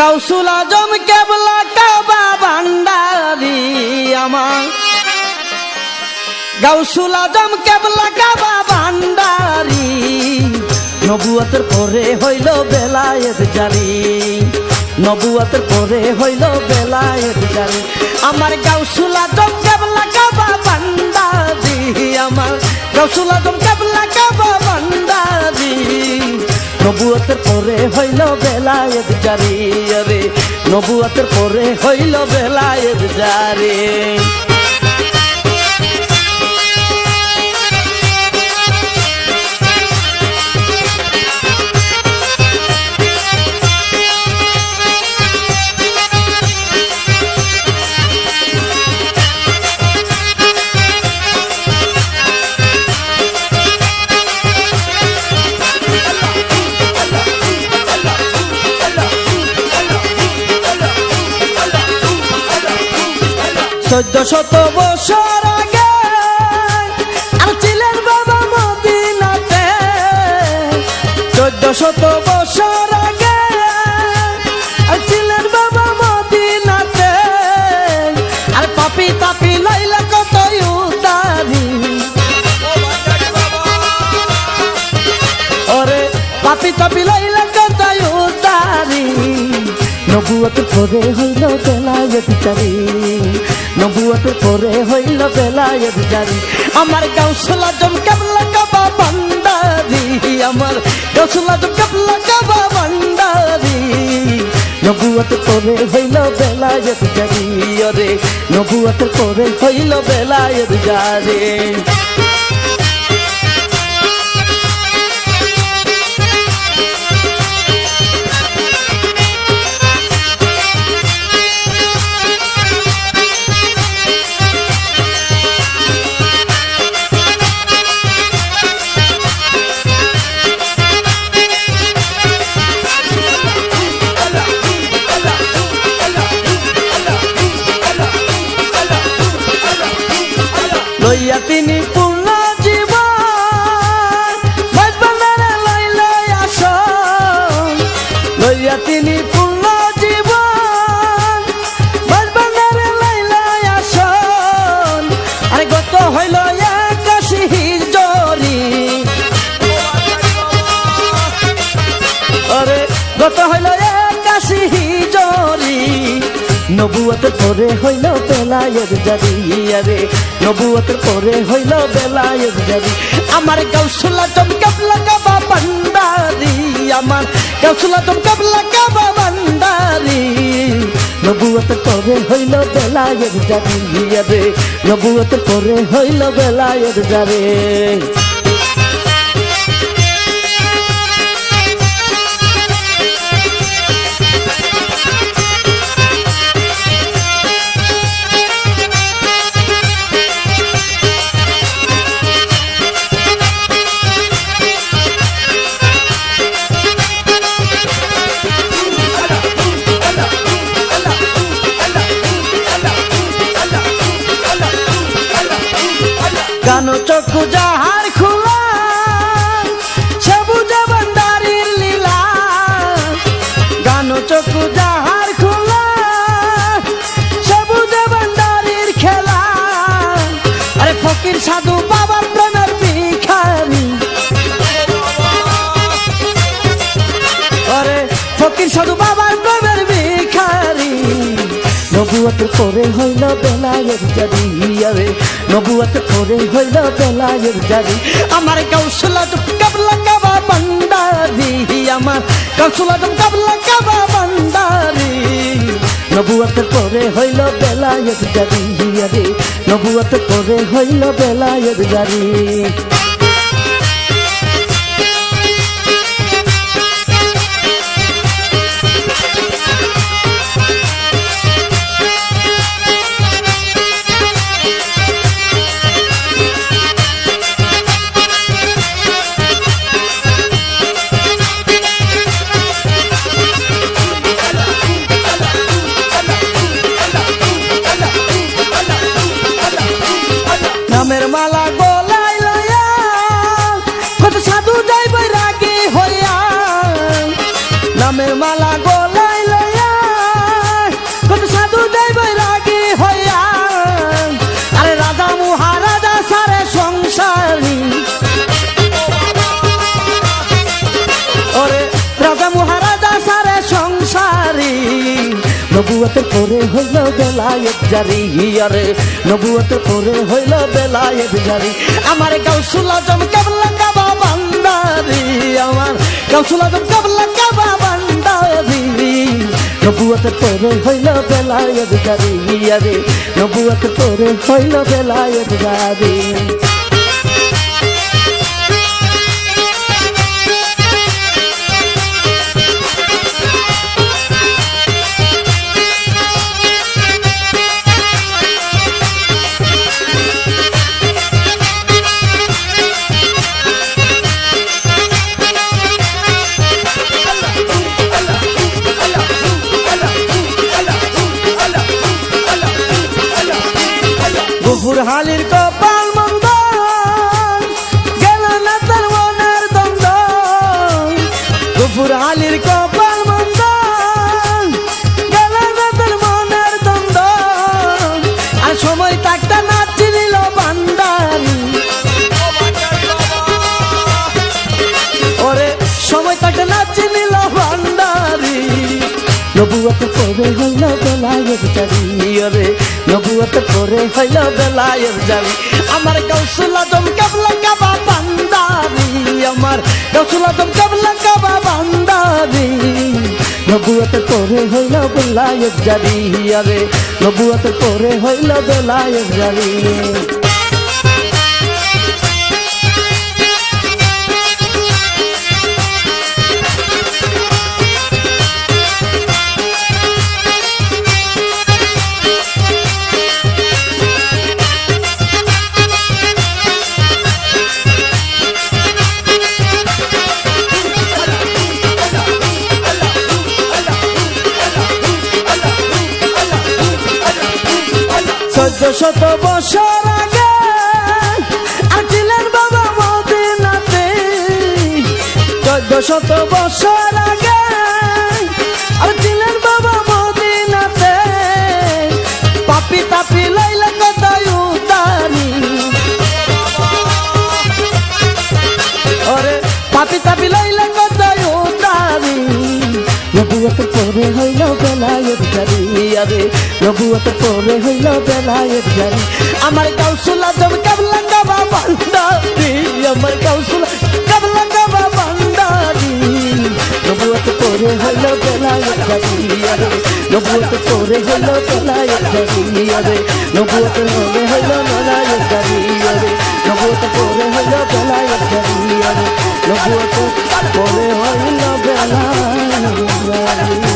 গাউসুল আজম কেবলা কাবা ভান্ডারি আমার। গাউসুল আজম কেবলা কাবা ভান্ডারি, নবুয়াতের পরে হইল বেলায়েত জারি। নবুয়াতের পরে হইল বেলায়েত জারি। আমার গাউসুল আজম কেবলা কাবা ভান্ডারি, আমার গাউসুল আজম কেবলা কাবা ভান্ডারি। নবুয়াতের পরে হইল বেলায়েত জারি রে নবুয়াতের পরে হইল বেলায়েত জারি। চোদ্দ শত বছর আগে আর ছিলেন বাবা মদিনাতে। চোদ্দ শত বছর আগে আর ছিলেন বাবা মদিনাতে। আর পাপি তাপি লাইলা কত উদারি। ওরে পাপি তাপি লাইলা কত উদারি। নবুয়ত পরে হইল বেলায়েত জারি নবুয়ত পরে হইল বেলায়েত জারি আমার গাউসলা জম কেবলা কাবা বান্দারি, আমার গাউসলা জম কেবলা কাবা বান্দারি। নবুয়ত পরে হইল বেলায়েত জারি ওরে নবুয়ত পরে হইল বেলায়েত জারি লইয়া তিনি পূর্ণ জীবন। বাজবানারে লইল আসন। লইয়া তিনি পূর্ণ জীবন। বাজবানারে লইল আসন। আরে গত হইল একাশি জরি আরে গত নবুয়তের পরে হইল বেলায়ের জারি, আরে নবুয়তের পরে হইল বেলায়ের জারি। আমার গাউসুলা জম কাবলা কাবা বান্দারি আমার গাউসুলা জম কাবলা কাবা বান্দারি নবুয়তের পরে হইল বেলায়ের জারি, আরে নবুয়তের পরে হইল বেলায়ের জারি। ফকির সাধু বাবার প্রেমের ভিখারি। নবুয়াতের পরে হইল বেলায়ের জারি, আরে নবুয়াতের পরে হইল বেলায়ের জারি। আমার কৌশলা তো কাবলা কাবা বান্দারি, আমার কৌশলা তো কাবলা কাবা বান্দারি। নবুয়াতের পরে হইল বেলায়ের জারি, আরে নবুয়াতের পরে হইল বেলায়ের জারি। পরে হইল বেলায়েত জারি আরে নবুয়তের পরে হইল বেলায়েত জারি। আমার গাউসুল আজম কাবলা কাবা বান্দারি, আমার গাউসুল আজম কাবলা কাবা বান্দারি। নবুয়তের পরে হইল বেলায়েত জারি আরে নবুয়তের পরে হইল বেলায়েত জারি। নবুয়ত করে হইল বেলায়ের জারি। ওরে নবুয়ত করে হইল বেলায়ের জারি। আমার কৌশল আদম কাবলা কাবা বান্দারি আমার কৌশল আদম কাবলা কাবা বান্দারি। নবুয়ত করে হইল বেলায়ের জারি। আরে নবুয়ত করে হইল বেলায়ের জারি। শত বছর আগে আসিলেন বাবা মদিনাতে। চোদ্দ শত বছর নবুয়ত পরে হইল বেলায়েত জারি। আরে নবুয়ত পরে হইল বেলায়েত জারি। আমার কাউসুল আজম কাবলা কাবা বান্দারি আমার কাউসুল কাবলা কাবা বান্দারি নবুয়ত পরে হইল বেলায়েত জারি। আরে নবুয়ত পরে হইল বেলায়েত জারি। আরে নবুয়ত পরে হইল বেলায়েত জারি। আরে নবুয়ত পরে হইল বেলায়েত জারি। আরে নবুয়ত મારી